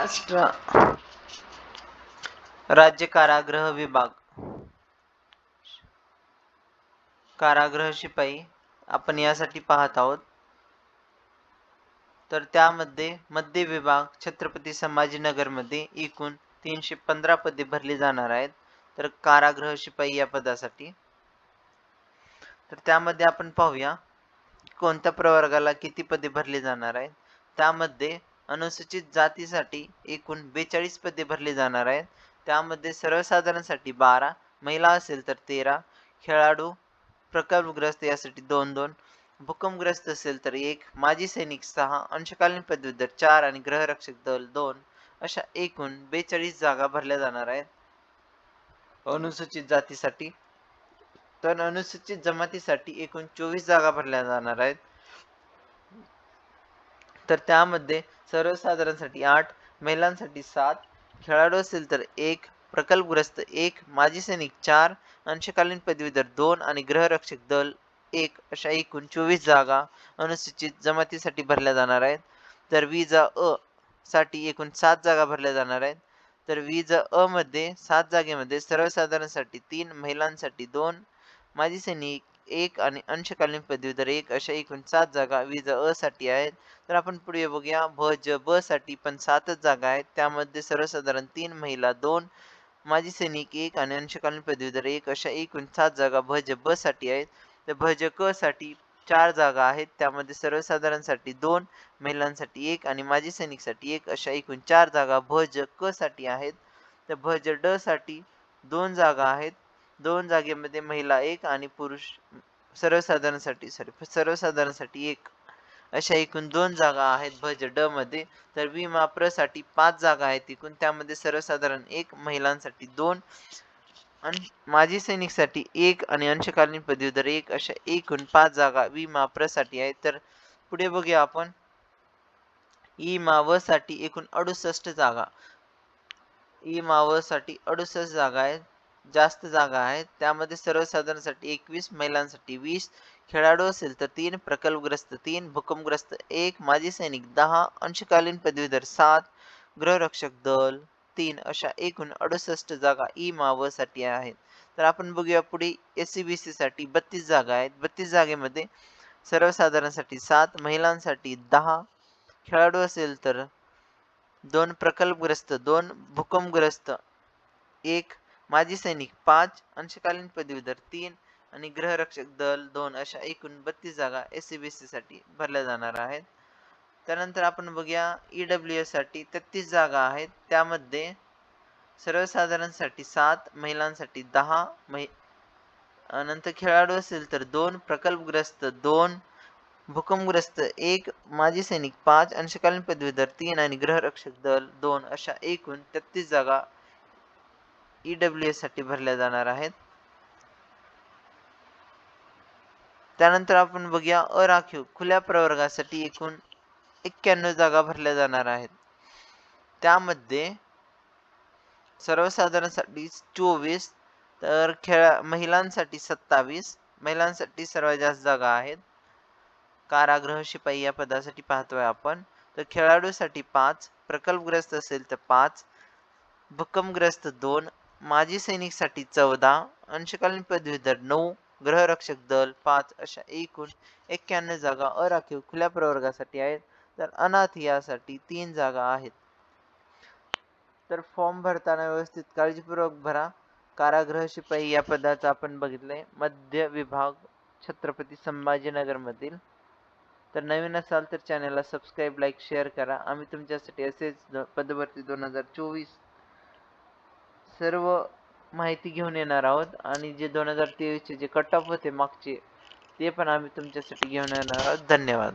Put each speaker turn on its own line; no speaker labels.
महाराष्ट्र. राज्य कारागृह विभाग. कारागृह शिपाई आपण यासाठी पाहत आहोत. तर त्यामध्ये मध्य विभाग छत्रपती संभाजीनगरमध्ये एकूण तीनशे पंधरा पदे भरली जाणार आहेत. तर कारागृह शिपाई या पदासाठी. तर त्यामध्ये आपण पाहूया कोणत्या प्रवर्गाला किती पदे भरली जाणार आहेत. त्यामध्ये अनुसूचित जातीसाठी एकूण बेचाळीस पदे भरली जाणार आहेत. त्यामध्ये सर्वसाधारणसाठी बारा महिला असेल तर तेरा खेळाडू प्रकल्पग्रस्त यासाठी दोन दोन भूकंपग्रस्त असेल तर एक माजी सैनिक सहा अंशकालीन पदवीधर चार आणि ग्रहरक्षक दल दोन अशा एकूण बेचाळीस जागा भरल्या जाणार आहेत. अनुसूचित जातीसाठी तर अनुसूचित जमातीसाठी एकूण चोवीस जागा भरल्या जाणार आहेत. तर त्यामध्ये सर्वसाधारणसाठी आठ महिलांसाठी सात खेळाडू असेल तर एक प्रकल्पग्रस्त एक माजी सैनिक चार अंशकालीन पदवीधर दोन आणि ग्रहरक्षक दल एक अशा एकूण चोवीस जागा अनुसूचित जमातीसाठी भरल्या जाणार आहेत. तर विजा अ साठी एकूण सात जागा भरल्या जाणार आहेत. तर विजा अ मध्ये सात जागेमध्ये सर्वसाधारणसाठी तीन महिलांसाठी दोन माजी सैनिक एक आणि अंशकालीन पदवीधर एक अशा एकूण सात जागा विजा अ साठी आहेत. तर आपण पुढे बघूया भ ज ब साठी पण सातच जागा आहेत. त्यामध्ये सर्वसाधारण तीन महिला दोन माजी सैनिक एक आणि अंशकालीन पदवीधर एक अशा एकूण सात जागा भ ज ब साठी आहेत. तर भ ज क साठी चार जागा आहेत. त्यामध्ये सर्वसाधारणसाठी दोन महिलांसाठी एक आणि माजी सैनिकसाठी एक अशा एकूण चार जागा भ ज क साठी आहेत. तर भ ज ड साठी दोन जागा आहेत. दोन जागेमध्ये महिला एक आणि पुरुष सर्वसाधारणसाठी सॉरी सर्वसाधारणसाठी एक. अशा एकूण दोन जागा आहेत भज ड मध्ये. तर विमा प्रसाठी पाच जागा आहेत एकूण. त्यामध्ये सर्वसाधारण एक महिलांसाठी दोन आणि माजी सैनिकसाठी एक आणि अंशकालीन पदवीधर एक. अशा एकूण पाच जागा विमा प्रसाठी आहेत. तर पुढे बघूया आपण. ई मावसाठी एकूण अडुसष्ट जागा. ई मावसाठी अडुसष्ट जागा आहेत. जास्त जागा आहेत. त्यामध्ये सर्वसाधारणसाठी एकवीस महिलांसाठी वीस खेळाडू असेल तर तीन प्रकल्पग्रस्त तीन भूकंपग्रस्त एक माजी सैनिक दहा अंशकालीन पदवीधर सात गृहरक्षक दल तीन अशा एकूण अडुसष्ट जागा ई मावसाठी आहेत. तर आपण बघूया पुढे एस सी बी सी साठी बत्तीस जागा आहेत. बत्तीस जागेमध्ये सर्वसाधारणसाठी सात महिलांसाठी दहा खेळाडू असेल तर दोन प्रकल्पग्रस्त दोन भूकंपग्रस्त एक माजी सैनिक पाच अंशकालीन पदवीधर तीन आणि गृहरक्षक दल दोन अशा एकूण बत्तीस जागा एस सी बी सी साठी भरल्या जाणार आहेत. त्यानंतर आपण बघूया ई डब्ल्यू एससाठी तेहतीस जागा आहेत. त्यामध्ये सर्वसाधारणसाठी सात महिलांसाठी दहा महि नंतर खेळाडू असेल तर दोन प्रकल्पग्रस्त दोन भूकंपग्रस्त एक माजी सैनिक पाच अंशकालीन पदवीधर तीन आणि गृहरक्षक दल दोन अशा एकूण तेहतीस जागा ई डब्ल्यू एससाठी भरल्या जाणार आहेत. त्यानंतर आपण बघूया अराखीव खुल्या प्रवर्गासाठी एकूण एक्क्याण्णव जागा भरल्या जाणार आहेत. त्यामध्ये सर्वसाधारणसाठी चोवीस तर खेळा महिलांसाठी सत्तावीस महिलांसाठी सर्वात जास्त जागा आहेत. कारागृह शिपाई या पदासाठी पाहतोय आपण. तर खेळाडूसाठी पाच प्रकल्पग्रस्त असेल तर पाच भूकंपग्रस्त दोन माजी सैनिकसाठी चौदा अंशकालीन पदवीधर नऊ ग्रहरक्षक दल पाच अशा एकूण एक्क्याण्णव जागा अराखीव खुल्या प्रवर्गासाठी आहेत. तर अनाथ यासाठी तीन जागा आहेत. तर फॉर्म भरताना व्यवस्थित काळजीपूर्वक भरा. कारागृह शिपाई या पदाचं आपण बघितलंय. मध्य विभाग छत्रपती संभाजीनगर मधील तर नवीन असाल तर चॅनलला सबस्क्राईब लाईक शेअर करा. आम्ही तुमच्यासाठी असेच पदभरती दोन हजार चोवीस सर्व माहिती घेऊन येणार आहोत. आणि जे दोन हजार तेवीसचे जे कट ऑफ होते मागचे ते पण आम्ही तुमच्यासाठी घेऊन येणार आहोत. धन्यवाद.